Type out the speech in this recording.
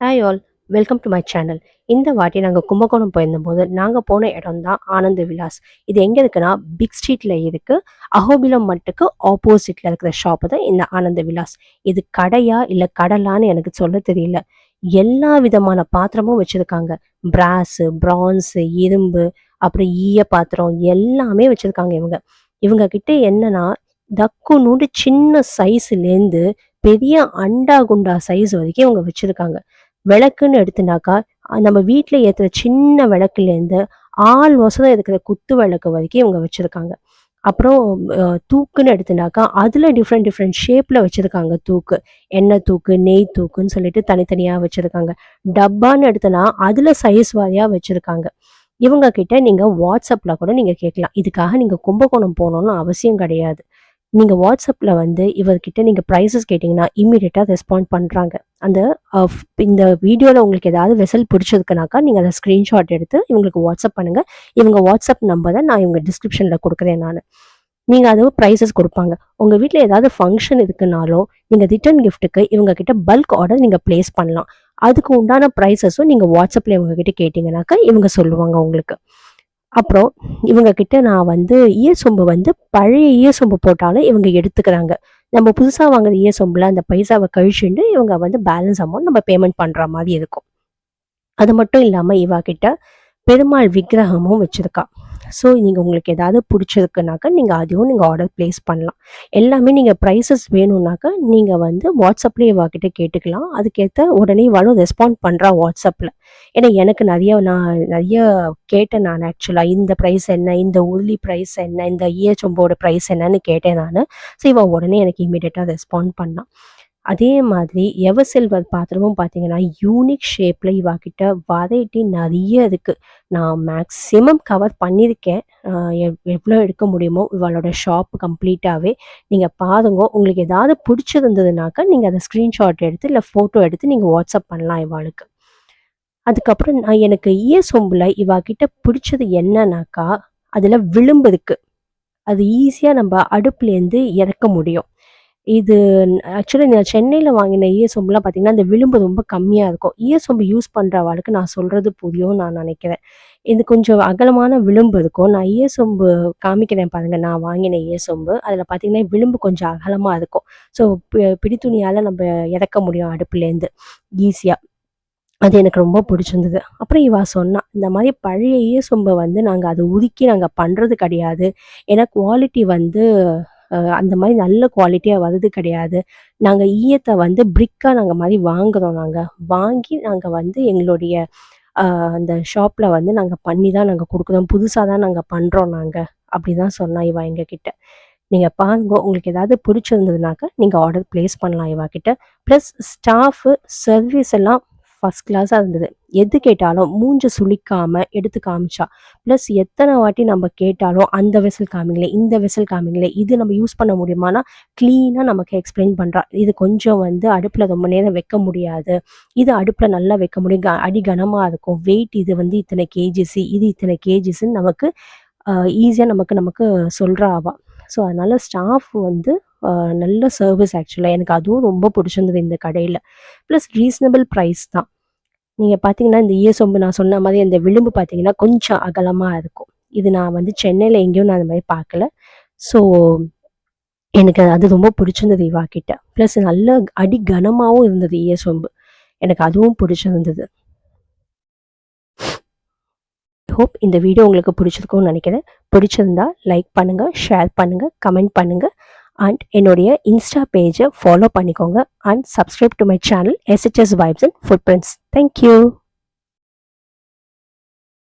Hi all welcome to my channel இந்த வாட்டி நாங்கள் கும்பகோணம் போயிருந்தபோது நாங்கள் போன இடம் தான் ஆனந்த விலாஸ். இது எங்கே இருக்குன்னா பிக் ஸ்ட்ரீட்டில் இருக்குது அஹோபிலம் மட்டுக்கு ஆப்போசிட்டில் இருக்கிற ஷாப்பு தான் இந்த ஆனந்த விலாஸ். இது கடையா இல்லை கடலான்னு எனக்கு சொல்ல தெரியல. எல்லா விதமான பாத்திரமும் வச்சுருக்காங்க. பிராஸு பிரான்ஸு இரும்பு அப்புறம் ஈய பாத்திரம் எல்லாமே வச்சுருக்காங்க இவங்க. இவங்க கிட்ட என்னன்னா தக்குனூண்டு சின்ன சைஸ்லேருந்து பெரிய அண்டா குண்டா சைஸ் வரைக்கும் இவங்க வச்சுருக்காங்க. விளக்குன்னு எடுத்துனாக்கா நம்ம வீட்டில் ஏற்றுற சின்ன விளக்குலேருந்து ஆள் வசதம் இருக்கிற குத்து விளக்கு வரைக்கும் இவங்க வச்சுருக்காங்க. அப்புறம் தூக்குன்னு எடுத்துனாக்கா அதில் டிஃப்ரெண்ட் டிஃப்ரெண்ட் ஷேப்பில் வச்சுருக்காங்க தூக்கு. எண்ணெய் தூக்கு நெய் தூக்குன்னு சொல்லிட்டு தனித்தனியாக வச்சுருக்காங்க. டப்பான்னு எடுத்தனா அதில் சைஸ் வாரியாக வச்சுருக்காங்க. இவங்க கிட்ட நீங்கள் வாட்ஸ்அப்பில் கூட நீங்கள் கேட்கலாம். இதுக்காக நீங்கள் கும்பகோணம் போகணுன்னு அவசியம் கிடையாது. நீங்கள் வாட்ஸ்அப்பில் வந்து இவர்கிட்ட நீங்கள் ப்ரைஸஸ் கேட்டிங்கன்னா இம்மீடியட்டாக ரெஸ்பாண்ட் பண்ணுறாங்க அந்த இந்த வீடியோவில் உங்களுக்கு ஏதாவது வெசல் பிடிச்சதுக்குனாக்கா நீங்கள் அதை ஸ்க்ரீன்ஷாட் எடுத்து இவங்களுக்கு வாட்ஸ்அப் பண்ணுங்கள் இவங்க வாட்ஸ்அப் நம்பரை நான் இவங்க டிஸ்கிரிப்ஷனில் கொடுக்குறேன் நான். நீங்கள் அது ப்ரைஸஸ் கொடுப்பாங்க. உங்கள் வீட்டில் ஏதாவது ஃபங்க்ஷன் இருக்குனாலும் நீங்கள் ரிட்டர்ன் கிஃப்ட்டுக்கு இவங்க கிட்ட பல்க் ஆர்டர் நீங்கள் ப்ளேஸ் பண்ணலாம். அதுக்கு உண்டான ப்ரைஸஸும் நீங்கள் வாட்ஸ்அப்பில் இவங்க கிட்ட கேட்டிங்கனாக்கா இவங்க சொல்லுவாங்க உங்களுக்கு. அப்புறம் இவங்க கிட்ட நான் வந்து ஈய சொம்பு வந்து பழைய ஈய சொம்பு போட்டாலும் இவங்க எடுத்துக்கிறாங்க. நம்ம புதுசாக வாங்குற ஈய சொம்பில் அந்த பைசாவை கழிச்சுட்டு இவங்க வந்து பேலன்ஸ் அமௌண்ட் நம்ம பேமெண்ட் பண்ணுற மாதிரி இருக்கும். அது மட்டும் இல்லாமல் இவா கிட்ட பெருமாள் விக்கிரகமும் வச்சுருக்கா. ஸோ நீங்கள் உங்களுக்கு ஏதாவது பிடிச்சிருக்குனாக்கா நீங்கள் அதுவும் நீங்கள் ஆர்டர் ப்ளேஸ் பண்ணலாம். எல்லாமே நீங்கள் ப்ரைஸஸ் வேணும்னாக்கா நீங்கள் வந்து வாட்ஸ்அப்லேயே வாக்கிட்ட கேட்டுக்கலாம். அதுக்கேற்ற உடனே இவாளும் ரெஸ்பாண்ட் பண்ணுறா வாட்ஸ்அப்பில் ஏன்னா எனக்கு நிறைய நான் நிறைய கேட்டேன் நான் ஆக்சுவலாக இந்த ப்ரைஸ் என்ன இந்த உருளி ப்ரைஸ் என்ன இந்த ஈயச்சொம்போட ப்ரைஸ் என்னன்னு கேட்டேன் நான். ஸோ இவ உடனே எனக்கு இமீடியட்டாக ரெஸ்பாண்ட் பண்ணான் அதே மாதிரி எவர் சில்வர் பாத்திரமும் பார்த்தீங்கன்னா யூனிக் ஷேப்பில் இவாக்கிட்ட வரைட்டி வெரைட்டி நிறைய இருக்குது நான் மேக்ஸிமம் கவர் பண்ணியிருக்கேன். எவ்வளோ எடுக்க முடியுமோ இவளோட ஷாப் கம்ப்ளீட்டாகவே நீங்கள் பாருங்க உங்களுக்கு ஏதாவது பிடிச்சிருந்ததுனாக்கா நீங்கள் அதை ஸ்க்ரீன்ஷாட் எடுத்து இல்லை ஃபோட்டோ எடுத்து நீங்கள் வாட்ஸ்அப் பண்ணலாம் இவாளுக்கு. அதுக்கப்புறம் நான் எனக்கு ஈய சொம்பில் இவாக்கிட்ட பிடிச்சது என்னன்னாக்கா அதில் விளிம்பு இருக்குது அது ஈஸியாக நம்ம அடுப்புலேருந்து இறக்க முடியும். இது ஆக்சுவலி நான் சென்னையில் வாங்கின ஈய சொம்புலாம் பார்த்தீங்கன்னா அந்த விளிம்பு ரொம்ப கம்மியாக இருக்கும். ஈய சொம்பு யூஸ் பண்ணுறவாளுக்கு நான் சொல்கிறது புரியும் நான் நினைக்கிறேன். இது கொஞ்சம் அகலமான விளிம்பு இருக்கும். நான் ஈய சொம்பு காமிக்கிறேன் பாருங்கள் நான் வாங்கின ஈய சொம்பு அதில் பார்த்தீங்கன்னா விளிம்பு கொஞ்சம் அகலமாக இருக்கும். ஸோ பிடித்துணியால் நம்ம இறக்க முடியும் அடுப்புலேருந்து ஈஸியாக அது எனக்கு ரொம்ப பிடிச்சிருந்தது. அப்புறம் இவா சொன்னால் இந்த மாதிரி பழைய ஈய சொம்பை வந்து நாங்கள் அதை உதுக்கி நாங்கள் பண்ணுறது கிடையாது. ஏன்னா குவாலிட்டி வந்து அந்த மாதிரி நல்ல குவாலிட்டியாக வருது கிடையாது. நாங்கள் ஈயத்தை வந்து பிரிக்காக நாங்கள் மாதிரி வாங்குறோம் நாங்கள் வாங்கி நாங்கள் வந்து எங்களுடைய அந்த ஷாப்பில் வந்து நாங்கள் பண்ணி தான் நாங்கள் கொடுக்குறோம். புதுசாக தான் நாங்கள் பண்ணுறோம் நாங்கள் அப்படி தான் சொன்னா இவா எங்ககிட்ட. நீங்கள் பாருங்க உங்களுக்கு ஏதாவது பிடிச்சிருந்ததுனாக்கா நீங்கள் ஆர்டர் ப்ளேஸ் பண்ணலாம் இவா கிட்ட. ப்ளஸ் ஸ்டாஃபு சர்வீஸ் எல்லாம் ஃபஸ்ட் கிளாஸாக இருந்தது. எது கேட்டாலும் மூஞ்சு சுளிக்காமல் எடுத்து காமிச்சா. ப்ளஸ் எத்தனை வாட்டி நம்ம கேட்டாலும் அந்த வெசல் காமிங்களே இந்த வெசல் காமிங்களே இது நம்ம யூஸ் பண்ண முடியுமானா க்ளீனாக நமக்கு எக்ஸ்பிளைன் பண்ணுறா இது கொஞ்சம் வந்து அடுப்பில் ரொம்ப நேரம் வைக்க முடியாது. இது அடுப்பில் நல்லா வைக்க முடியும். க- அடி கனமாக இருக்கும். வெயிட் இது வந்து இத்தனை கேஜிஸ் இது இத்தனை கேஜிஸ்ன்னு நமக்கு ஈஸியாக நமக்கு நமக்கு சொல்கிறாவா ஸோ அதனால ஸ்டாஃப் வந்து நல்ல சர்வீஸ் ஆக்சுவலாக எனக்கு அதுவும் ரொம்ப பிடிச்சிருந்தது இந்த கடையில். ப்ளஸ் ரீசனபிள் ப்ரைஸ் தான். நீங்கள் பார்த்தீங்கன்னா இந்த ஈய சொம்பு நான் சொன்ன மாதிரி இந்த விளிம்பு பார்த்தீங்கன்னா கொஞ்சம் அகலமாக இருக்கும். இது நான் வந்து சென்னையில் எங்கேயும் நான் அந்த மாதிரி பார்க்கல ஸோ எனக்கு அது ரொம்ப பிடிச்சிருந்தது இவா கிட்ட. ப்ளஸ் நல்ல அடி கனமாகவும் இருந்தது ஈய சொம்பு. எனக்கு அதுவும் பிடிச்சிருந்தது. ஹோப் இந்த வீடியோ உங்களுக்கு பிடிச்சிருக்கும்னு நினைக்கிறேன். பிடிச்சிருந்தா லைக் பண்ணுங்கள் ஷேர் பண்ணுங்கள் கமெண்ட் பண்ணுங்கள் அண்ட் என்னுடைய இன்ஸ்டா பேஜை ஃபாலோ பண்ணிக்கோங்க and subscribe to my channel SHS vibes and footprints thank you